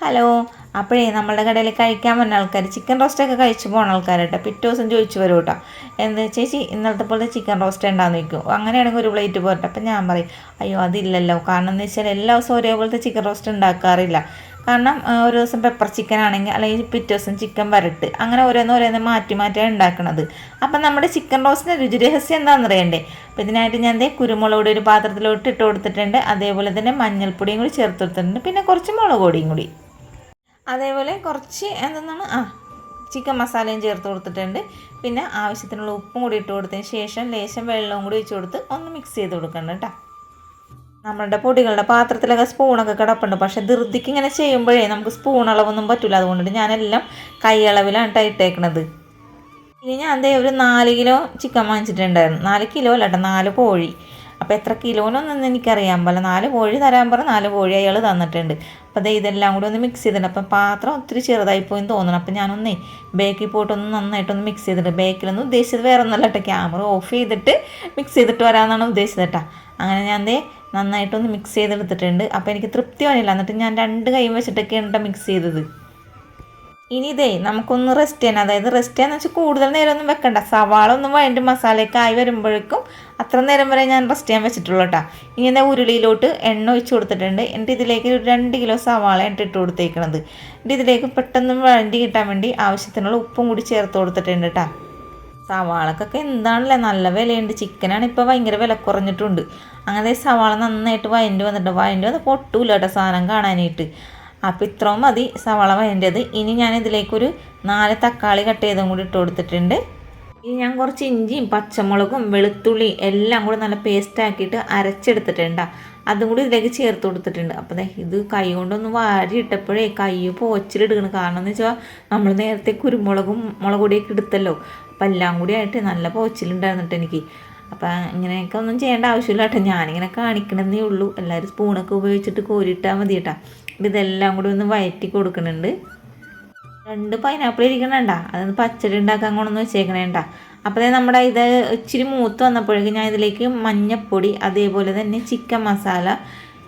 Hello. അപ്പോഴേ നമ്മളുടെ കടയിൽ കഴിക്കാൻ വന്ന ആൾക്കാർ ചിക്കൻ റോസ്റ്റൊക്കെ കഴിച്ചു പോകുന്ന കേട്ടോ പിറ്റേ ദിവസം ചോദിച്ചു വരും കേട്ടോ എന്ത് ചേച്ചി ഇന്നലത്തെ പോലെ ചിക്കൻ റോസ്റ്റ് ഉണ്ടാകുന്ന വയ്ക്കും അങ്ങനെയാണെങ്കിൽ ഒരു പ്ലേറ്റ് പോരട്ടെ. അപ്പം ഞാൻ പറയും അയ്യോ അതില്ലല്ലോ. കാരണം എന്ന് വെച്ചാൽ എല്ലാ ദിവസവും ഒരേപോലത്തെ ചിക്കൻ റോസ്റ്റ് ഉണ്ടാക്കാറില്ല. കാരണം ഒരു ദിവസം പെപ്പർ ചിക്കൻ ആണെങ്കിൽ അല്ലെങ്കിൽ പിറ്റേ ദിവസം ചിക്കൻ വരട്ട്. അങ്ങനെ ഓരോന്ന് ഓരോന്ന് മാറ്റി മാറ്റിയാണ് ഉണ്ടാക്കുന്നത് അപ്പം നമ്മുടെ ചിക്കൻ റോസ്റ്റിന്റെ രുചി രഹസ്യം എന്താണെന്ന് അറിയണ്ടേ? അപ്പം ഇതിനായിട്ട് ഞാൻ ദേ കുരുമുളക് പൊടി ഒരു പാത്രത്തിലോട്ട് ഇട്ട് കൊടുത്തിട്ടുണ്ട്. അതേപോലെ തന്നെ മഞ്ഞൾപ്പൊടിയും കൂടി ചേർത്ത് കൊടുത്തിട്ടുണ്ട്. പിന്നെ കുറച്ച് മുളക് പൊടിയും കൂടി. അതേപോലെ കുറച്ച് എന്തെന്നാണ്? ആ ചിക്കൻ മസാലയും ചേർത്ത് കൊടുത്തിട്ടുണ്ട്. പിന്നെ ആവശ്യത്തിനുള്ള ഉപ്പും കൂടി ഇട്ട് കൊടുത്തതിന് ശേഷം ലേശം വെള്ളവും കൂടി ഒഴിച്ച് കൊടുത്ത് ഒന്ന് മിക്സ് ചെയ്ത് കൊടുക്കണം കേട്ടോ. നമ്മളുടെ പൊടികളുടെ പാത്രത്തിലൊക്കെ സ്പൂണൊക്കെ കിടപ്പുണ്ട്. പക്ഷെ ധൃതിക്ക് ഇങ്ങനെ ചെയ്യുമ്പോഴേ നമുക്ക് സ്പൂൺ അളവൊന്നും പറ്റില്ല അതുകൊണ്ടിട്ട് ഞാനെല്ലാം കൈയളവിലാണ് ട്ടോ ഇട്ടേക്കണത്. ഇനി ഞാൻ അതേ ഒരു നാല് കിലോ ചിക്കൻ വാങ്ങിച്ചിട്ടുണ്ടായിരുന്നു. നാല് കിലോ അല്ല കേട്ടോ നാല് കോഴി. അപ്പോൾ എത്ര കിലോനൊന്നും എനിക്കറിയാൻ പോലെ നാല് കോഴി തരാൻ പറഞ്ഞ നാല് കോഴി അയാൾ തന്നിട്ടുണ്ട്. അപ്പോൾ ദേ ഇതെല്ലാം കൂടി ഒന്ന് മിക്സ് ചെയ്തിട്ടുണ്ട് അപ്പം പാത്രം ഒത്തിരി ചെറുതായി പോയി തോന്നണം. അപ്പം ഞാനൊന്നേ ബേക്കിൽ പോയിട്ടൊന്ന് നന്നായിട്ടൊന്ന് മിക്സ് ചെയ്തിട്ട് ബേക്കിലൊന്നും ഉദ്ദേശിച്ചത് വേറെ ഒന്നല്ല കേട്ടോ ക്യാമറ ഓഫ് ചെയ്തിട്ട് മിക്സ് ചെയ്തിട്ട് വരാമെന്നാണ് ഉദ്ദേശിച്ചത് അങ്ങനെ ഞാൻ ദേ നന്നായിട്ടൊന്ന് മിക്സ് ചെയ്തെടുത്തിട്ടുണ്ട്. അപ്പോൾ എനിക്ക് തൃപ്തി വന്നില്ല. എന്നിട്ട് ഞാൻ രണ്ട് കൈ വെച്ചിട്ടൊക്കെയാണ് കേട്ടോ മിക്സ് ചെയ്തത്. ഇനി ഇതേ നമുക്കൊന്ന് റെസ്റ്റ് ചെയ്യാൻ. അതായത് റെസ്റ്റ് ചെയ്യാന്ന് വെച്ചാൽ കൂടുതൽ നേരമൊന്നും വെക്കണ്ട. സവാള ഒന്നും വേണ്ട മസാലയൊക്കെ ആയി വരുമ്പോഴേക്കും അത്ര നേരം വരെ ഞാൻ റെസ്റ്റ് ചെയ്യാൻ വെച്ചിട്ടുള്ളൂ കേട്ടോ ഇനി എന്താ ഉരുളിയിലോട്ട് എണ്ണ ഒഴിച്ച് കൊടുത്തിട്ടുണ്ട്. എന്നിട്ട് ഇതിലേക്ക് ഒരു രണ്ട് കിലോ സവാള ഇട്ട് കൊടുത്തേക്കണത്. എന്നിട്ട് ഇതിലേക്ക് പെട്ടെന്ന് വഴണ്ടി കിട്ടാൻ വേണ്ടി ആവശ്യത്തിനുള്ള ഉപ്പും കൂടി ചേർത്ത് കൊടുത്തിട്ടുണ്ട് കേട്ടോ സവാളക്കൊക്കെ എന്താണല്ലേ നല്ല വിലയുണ്ട്. ചിക്കനാണ് ഇപ്പോൾ ഭയങ്കര വില കുറഞ്ഞിട്ടുണ്ട്. അങ്ങനെ സവാള നന്നായിട്ട് വയന്റെ വന്നിട്ട് വയന്റെ വന്ന് പൊട്ടൂല്ല കേട്ടോ സാധനം കാണാനായിട്ട്. അപ്പോൾ ഇത്രയും മതി സവാള വയന്റെത് ഇനി ഞാൻ ഇതിലേക്കൊരു നാല് തക്കാളി കട്ട് ചെയ്തും കൂടി ഇട്ട് കൊടുത്തിട്ടുണ്ട്. ഇനി ഞാൻ കുറച്ച് ഇഞ്ചിയും പച്ചമുളകും വെളുത്തുള്ളി എല്ലാം കൂടി നല്ല പേസ്റ്റ് ആക്കിയിട്ട് അരച്ചെടുത്തിട്ടുണ്ട്. അതും കൂടി ഇതിലേക്ക് ചേർത്ത് കൊടുത്തിട്ടുണ്ട്. അപ്പോൾ ഇത് കൈ കൊണ്ടൊന്ന് വാരി ഇട്ടപ്പോഴേ കൈ പോച്ചിലിടുകയാണ്. കാരണം എന്ന് വെച്ചാൽ നമ്മൾ നേരത്തെ കുരുമുളകും മുളക് പൊടിയൊക്കെ എടുത്തല്ലോ അപ്പം എല്ലാം കൂടി ആയിട്ട് നല്ല പോച്ചിലുണ്ടായിരുന്നിട്ട് എനിക്ക്. അപ്പം ഇങ്ങനെയൊക്കെ ഒന്നും ചെയ്യേണ്ട ആവശ്യമില്ല കേട്ടോ ഞാനിങ്ങനെ കാണിക്കണമെന്നേ ഉള്ളൂ. എല്ലാവരും സ്പൂണൊക്കെ ഉപയോഗിച്ചിട്ട് കോരിയിട്ടാൽ മതി കേട്ടോ ഇതെല്ലാം കൂടി ഒന്ന് വയറ്റി കൊടുക്കുന്നുണ്ട് രണ്ട് പൈനാപ്പിൾ ഇരിക്കണണ്ട. അതൊന്ന് പച്ചടി ഉണ്ടാക്കാൻ കൊണ്ടൊന്ന് വെച്ചേക്കണേണ്ട. അപ്പോൾ നമ്മുടെ ഇത് ഇച്ചിരി മൂത്ത് വന്നപ്പോഴേക്കും ഞാൻ ഇതിലേക്ക് മഞ്ഞപ്പൊടി അതേപോലെ തന്നെ ചിക്കൻ മസാല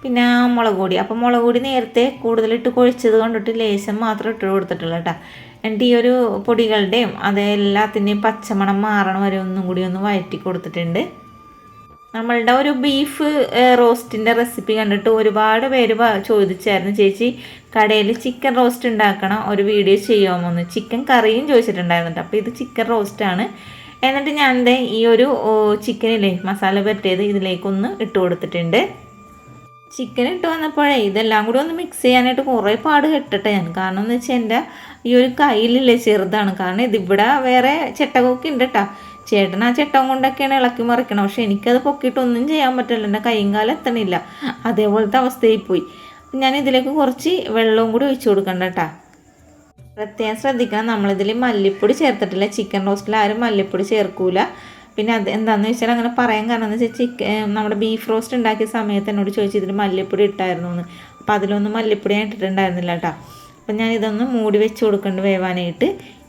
പിന്നെ മുളക് പൊടി. അപ്പോൾ മുളക് പൊടി നേരത്തെ കൂടുതലിട്ട് കുഴച്ചത് കൊണ്ടിട്ട് ലേശം മാത്രം ഇട്ട് കൊടുത്തിട്ടുള്ളൂ കേട്ടോ. എന്നിട്ട് ഈ ഒരു പൊടികളുടെയും അതെല്ലാത്തിന്റെയും പച്ചമണം മാറണ വരെ ഒന്നും കൂടി ഒന്ന് വഴറ്റി കൊടുത്തിട്ടുണ്ട്. നമ്മളുടെ ഒരു ബീഫ് റോസ്റ്റിന്റെ റെസിപ്പി കണ്ടിട്ട് ഒരുപാട് പേര് ചോദിച്ചായിരുന്നു. ചേച്ചി കടയിൽ ചിക്കൻ റോസ്റ്റ് ഉണ്ടാക്കണം. ഒരു വീഡിയോ ചെയ്യാമോന്ന് ചിക്കൻ കറിയും ചോദിച്ചിട്ടുണ്ടായിരുന്നു അപ്പോൾ ഇത് ചിക്കൻ റോസ്റ്റാണ് എന്നിട്ട് ഞാൻ ദേ ഈ ഒരു ചിക്കനിലേ മസാല പറ്റിയത് ഇതിലേക്കൊന്ന് ഇട്ട് കൊടുത്തിട്ടുണ്ട്. ചിക്കൻ ഇട്ട് വന്നപ്പോഴേ ഇതെല്ലാം കൂടി ഒന്ന് മിക്സ് ചെയ്യാനായിട്ട് കുറേ പാട് കെട്ടിട്ടെ ഞാൻ. കാരണം എന്ന് വെച്ചാൽ എന്റെ ഈ ഒരു കയ്യിലില്ലേ ചെറുതാണ്. കാരണം ഇതിവിടെ വേറെ ചെട്ടകൊക്കെ ഉണ്ട് കേട്ടോ ചേട്ടൻ ആ ചട്ടം കൊണ്ടൊക്കെയാണ് ഇളക്കി മറിക്കണം പക്ഷെ എനിക്കത് പൊക്കിയിട്ടൊന്നും ചെയ്യാൻ പറ്റില്ല. എന്റെ കൈയും കാലം എത്തണില്ല. അതേപോലത്തെ അവസ്ഥയിൽ പോയി ഞാൻ ഇതിലേക്ക് കുറച്ച് വെള്ളവും കൂടി ഒഴിച്ചു കൊടുക്കണ്ട കേട്ടോ. പ്രത്യേകം ശ്രദ്ധിക്കണം. നമ്മളിതിൽ മല്ലിപ്പൊടി ചേർത്തിട്ടില്ല. ചിക്കൻ റോസ്റ്റിൽ ആരും മല്ലിപ്പൊടി ചേർക്കൂല. പിന്നെ അത് എന്താണെന്ന് വെച്ചാൽ അങ്ങനെ പറയാൻ കാരണം എന്ന് വെച്ചാൽ ചിക്കൻ നമ്മുടെ ബീഫ് റോസ്റ്റ് ഉണ്ടാക്കിയ സമയത്ത് എന്നോട് ചോദിച്ചു ഇതിൽ മല്ലിപ്പൊടി ഇട്ടായിരുന്നു എന്ന് അപ്പോൾ അതിലൊന്നും മല്ലിപ്പൊടി ഞാൻ ഇട്ടിട്ടുണ്ടായിരുന്നില്ല കേട്ടോ. അപ്പം ഞാൻ ഇതൊന്ന് മൂടി വെച്ച് കൊടുക്കേണ്ട വേവാനായിട്ട്.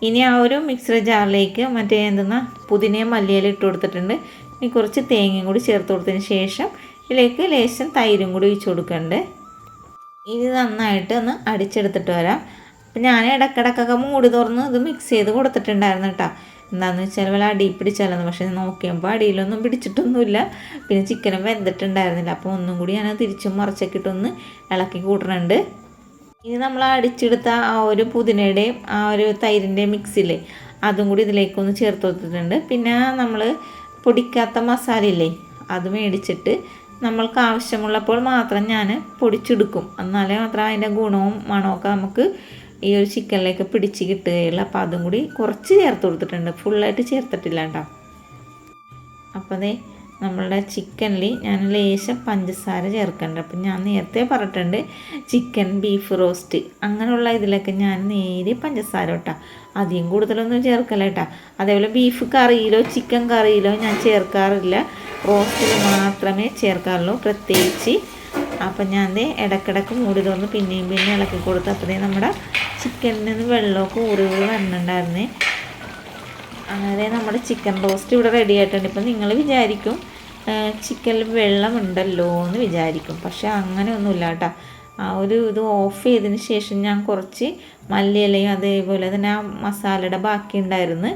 ഇനി ആ ഒരു മിക്സർ ജാറിലേക്ക് മറ്റേ എന്തെന്നാ പുതിനയും മല്ലിയില ഇട്ട് കൊടുത്തിട്ടുണ്ട്. ഇനി കുറച്ച് തേങ്ങയും കൂടി ചേർത്ത് കൊടുത്തതിന് ശേഷം ഇതിലേക്ക് ലേശം തൈരും കൂടി ഒഴിച്ച് കൊടുക്കുന്നുണ്ട് ഇനി നന്നായിട്ട് ഒന്ന് അടിച്ചെടുത്തിട്ട് വരാം. അപ്പം ഞാൻ ഇടക്കിടക്കൊക്കെ മൂടി തുറന്ന് ഇത് മിക്സ് ചെയ്ത് കൊടുത്തിട്ടുണ്ടായിരുന്നു കേട്ടോ. എന്താണെന്ന് വെച്ചാൽ വല്ല അടി പിടിച്ചാലെന്ന് പക്ഷേ നോക്കിയപ്പോൾ അടിയിലൊന്നും പിടിച്ചിട്ടൊന്നുമില്ല. പിന്നെ ചിക്കനും വെന്തിട്ടുണ്ടായിരുന്നില്ല. അപ്പോൾ ഒന്നും കൂടി ഞാൻ തിരിച്ചും മറച്ചൊക്കെ ഇട്ടൊന്ന് ഇളക്കി കൂട്ടണുണ്ട്. ഇനി നമ്മൾ അടിച്ചെടുത്ത ആ ഒരു പുതിനയുടെയും ആ ഒരു തൈരിന്റെയും മിക്സില്ലേ അതും കൂടി ഇതിലേക്കൊന്ന് ചേർത്ത് കൊടുത്തിട്ടുണ്ട്. പിന്നെ നമ്മൾ പൊടിക്കാത്ത മസാലയില്ലേ അത് മേടിച്ചിട്ട് നമ്മൾക്ക് ആവശ്യമുള്ളപ്പോൾ മാത്രം ഞാൻ പൊടിച്ചെടുക്കും. എന്നാലേ മാത്രം അതിന്റെ ഗുണവും മണമൊക്കെ നമുക്ക് ഈ ഒരു ചിക്കനിലേക്ക് പിടിച്ച് കിട്ടുകയുള്ളൂ. അപ്പോൾ അതും കൂടി കുറച്ച് ചേർത്ത് കൊടുത്തിട്ടുണ്ട്. ഫുള്ളായിട്ട് ചേർത്തിട്ടില്ല കേട്ടോ. അപ്പോൾ ദേ നമ്മളുടെ ചിക്കനിൽ ഞാൻ ലേശം പഞ്ചസാര ചേർക്കേണ്ടത് അപ്പം ഞാൻ നേരത്തെ പറഞ്ഞിട്ടുണ്ട് ചിക്കൻ ബീഫ് റോസ്റ്റ് അങ്ങനെയുള്ള ഇതിലൊക്കെ ഞാൻ നേരെ പഞ്ചസാര ഇട്ടാ. അധികം കൂടുതലൊന്നും ചേർക്കല കേട്ടാ. അതേപോലെ ബീഫ് കറിയിലോ ചിക്കൻ കറിയിലോ ഞാൻ ചേർക്കാറില്ല. റോസ്റ്റിൽ മാത്രമേ ചേർക്കാറുള്ളൂ പ്രത്യേകിച്ച്. അപ്പം ഞാൻ ഇടക്കിടക്ക് മൂടി തുറന്ന് പിന്നെയും പിന്നെയും ഇളക്കി കൊടുത്ത് അപ്പോഴേ നമ്മുടെ ചിക്കനിൽ നിന്ന് വെള്ളമൊക്കെ ഊറി ഊറി അങ്ങനെ നമ്മുടെ ചിക്കൻ റോസ്റ്റ് ഇവിടെ റെഡി ആയിട്ടുണ്ട്. ഇപ്പം നിങ്ങൾ വിചാരിക്കും ചിക്കനിൽ വെള്ളമുണ്ടല്ലോ എന്ന് വിചാരിക്കും. പക്ഷെ അങ്ങനെയൊന്നുമില്ല കേട്ടോ. ആ ഒരു ഇത് ഓഫ് ചെയ്തതിന് ശേഷം ഞാൻ കുറച്ച് മല്ലിയിലയും അതേപോലെ തന്നെ ആ മസാലയുടെ ബാക്കി ഉണ്ടായിരുന്നു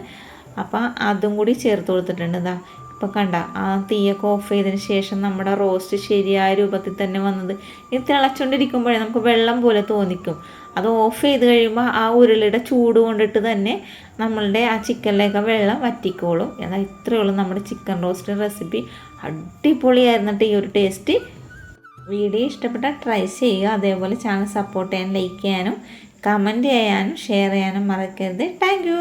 അപ്പം അതും കൂടി ചേർത്ത് കൊടുത്തിട്ടുണ്ട്. ഇതാ ഇപ്പോൾ കണ്ട ആ തീയൊക്കെ ഓഫ് ചെയ്തതിന് ശേഷം നമ്മുടെ റോസ്റ്റ് ശരിയായ രൂപത്തിൽ തന്നെ വന്നത് ഇത് തിളച്ചുകൊണ്ടിരിക്കുമ്പോഴേ നമുക്ക് വെള്ളം പോലെ തോന്നിക്കും. അത് ഓഫ് ചെയ്ത് കഴിയുമ്പോൾ ആ ഉരുളിയുടെ ചൂട് കൊണ്ടിട്ട് തന്നെ നമ്മളുടെ ആ ചിക്കനിലേക്ക് വെള്ളം വറ്റിക്കോളും. എന്നാൽ ഇത്രയേ ഉള്ളൂ നമ്മുടെ ചിക്കൻ റോസ്റ്റ് റെസിപ്പി അടിപൊളിയായിരുന്നിട്ട് ഈ ഒരു ടേസ്റ്റ് വീഡിയോ ഇഷ്ടപ്പെട്ടാൽ ട്രൈ ചെയ്യുക. അതേപോലെ ചാനൽ സപ്പോർട്ട് ചെയ്യാൻ ലൈക്ക് ചെയ്യാനും കമന്റ് ചെയ്യാനും ഷെയർ ചെയ്യാനും മറക്കരുത്. താങ്ക്